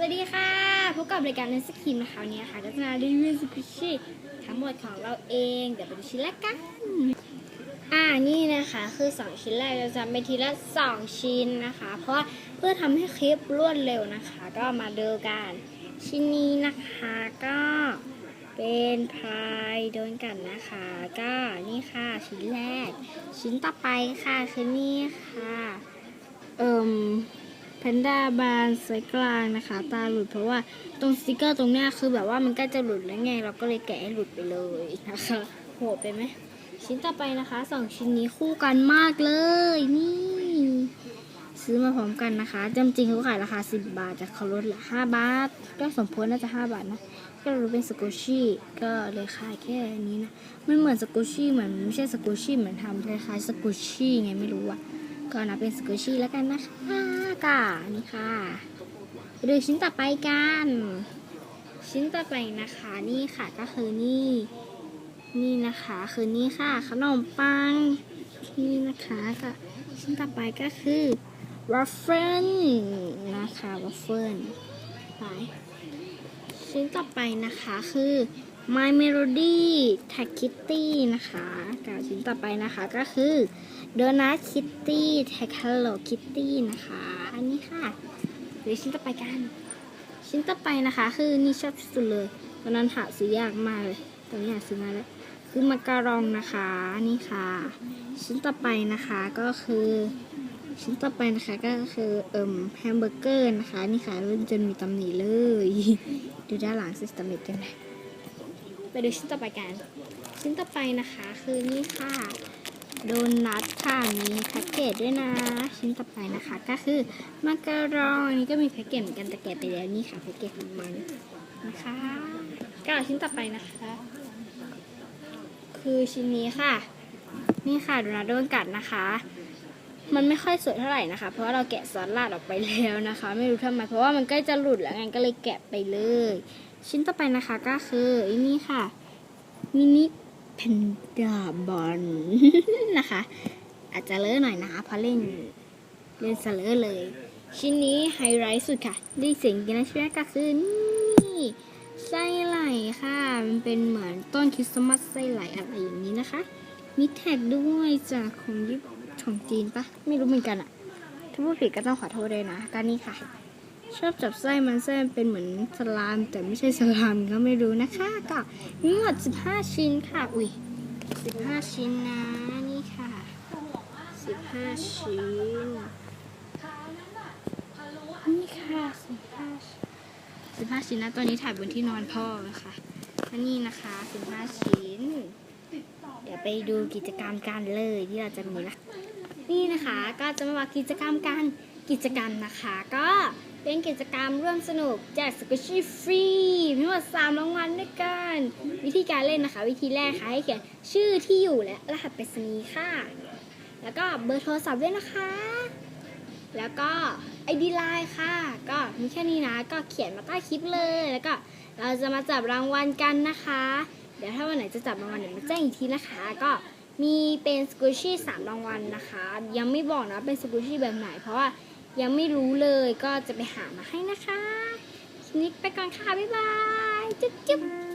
สวัสดีค่ะพบกับรายการนันสกิมนะคะวันนี้ค่ะก็จะมารีวิวสกุชี่ทั้งหมดของเราเองเดี๋ยวไปดูชิ้นแรกกัน อ่านี่นะคะคือสองชิ้นแรกเราจะเป็นทีละสองชิ้นนะคะ เพราะเพื่อทำให้คลิปรวดเร็วนะคะ ก็มาดูกันชิ้นนี้นะคะก็เป็นพายโดนกันนะคะ ก็นี่ค่ะชิ้นแรก ชิ้นต่อไปค่ะคือนี่ค่ะเอิ่ม แพนด้าบานไซส์กลางนะคะ ตาหลุดเพราะว่าตรงสติกเกอร์ตรงเนี้ยคือแบบว่ามันใกล้จะหลุดแล้วไง เราก็เลยแกะให้หลุดไปเลยนะคะโหดไปไหมชิ้นต่อไปนะคะสองชิ้นนี้คู่กันมากเลยนี่ ซื้อมาพร้อมกันนะคะจำจริงเขาขายราคา 10 บาทแต่เขาลดเหลือ5บาท ก็สมควรน่าจะ 5 บาทนะก็รู้เป็นสกูชี่ก็เลยขายแค่นี้นะมันเหมือนสกูชี่เหมือนไม่ใช่สกูชี่เหมือนทำคล้ายๆสกูชี่ไงไม่รู้อะ ก็นับเป็นสกูชี่แล้วกันนะคะก็นี่ค่ะดูชิ้นต่อไปกัน ชิ้นต่อไปนะคะนี่ค่ะก็คือนี่ นี่นะคะคือนี่ค่ะขนมปังนี่นะคะก็ชิ้นต่อไปก็คือวัฟเฟิลนะคะวัฟเฟิลไปชิ้นต่อไปนะคะคือ My Melody Tag Kitty นะคะกับชิ้นต่อไปนะคะก็คือ Donut Kitty Tag Hello Kitty นะคะ อันนี้ค่ะหรือชิ้นต่อไปกัน ชิ้นต่อไปนะคะ คือนี่ชอบที่สุดเลยตอนนั้นหาซื้อยากมากเลยตอนนี้หาซื้อมาแล้ว คือมาการองนะคะนี่ค่ะ ชิ้นต่อไปนะคะก็คือชิ้นต่อไปนะคะก็คือเอ่มแฮมเบอร์เกอร์นะคะ นี่ค่ะรุ่นจนมีตำหนิเลย ดูด้านหลังสิตำหนิกันไหมไป ดูชิ้นต่อไปกัน ชิ้นต่อไปนะคะ คือนี่ค่ะ โดนัทค่ะมีแพ็กเกจด้วยนะ ชิ้นต่อไปนะคะ ก็คือมาการองอันนี้ก็มีแพ็กเกจเหมือนกันแต่แกะไปแล้วนี่ค่ะแพ็กเกจของมันนะคะก็ชิ้นต่อไปนะคะ คือชิ้นนี้ค่ะ นี่ค่ะโดนัทโดนกัดนะคะมันไม่ค่อยสวยเท่าไหร่นะคะ เพราะว่าเราแกะซอสราดออกไปแล้วนะคะ ไม่รู้ทำไม เพราะว่ามันใกล้จะหลุดแล้วไงก็เลยแกะไปเลย ชิ้นต่อไปนะคะก็คืออันนี้ค่ะมินิเพนดาบอลนะคะ อาจจะเลอะหน่อยนะคะเพราะเล่นเล่นสเลอะเลย ชิ้นนี้ไฮไลท์สุดค่ะได้เสียงกินนะใช่ไหมก็คือนี่ไส้ไหลค่ะ มันเป็นเหมือนต้นคริสต์มาสไส้ไหลอะไรอย่างนี้นะคะ มีแท็กด้วยจากของญี่ปุ่นของจีนปะไม่รู้เหมือนกันอะถ้าพูดผิดก็ต้องขอโทษเลยนะก็นี่ค่ะ ชอบจับไส้มันไส้มันเป็นเหมือนสลาม แต่ไม่ใช่สลามก็ไม่รู้นะคะก็มีหมด15 ชิ้นค่ะ อุ้ย15 ชิ้นนะนี่ค่ะ15 ชิ้นนี่ค่ะ15 15ชิ้นนะตอนนี้ถ่ายบนที่นอนพ่อค่ะและนี่นะคะ15ชิ้น เดี๋ยวไปดูกิจกรรมกันเลยที่เราจะมีนะนี่นะคะก็จะมาว่ากิจกรรมการ กิจกรรมนะคะ ก็เป็นกิจกรรมร่วมสนุกแจกสกุชชี่ฟรีทั้งหมด3รางวัลด้วยกัน วิธีการเล่นนะคะ วิธีแรกค่ะให้เขียนชื่อที่อยู่และรหัสไปรษณีย์ค่ะ แล้วก็เบอร์โทรศัพท์ด้วยนะคะ แล้วก็ ID Line ค่ะ ก็มีแค่นี้นะ ก็เขียนมาใต้คลิปเลย แล้วก็เราจะมาจับรางวัลกันนะคะ เดี๋ยวถ้าวันไหนจะจับรางวัลเดี๋ยวมาแจ้งอีกทีนะคะ ก็มีเป็นสกูชี่สามรางวัลนะคะ ยังไม่บอกนะเป็นสกูชี่แบบไหนเพราะว่า ยังไม่รู้เลยก็จะไปหามาให้นะคะคลิปนี้ไปก่อนค่ะ บ๊ายบาย จุ๊บจุ๊บ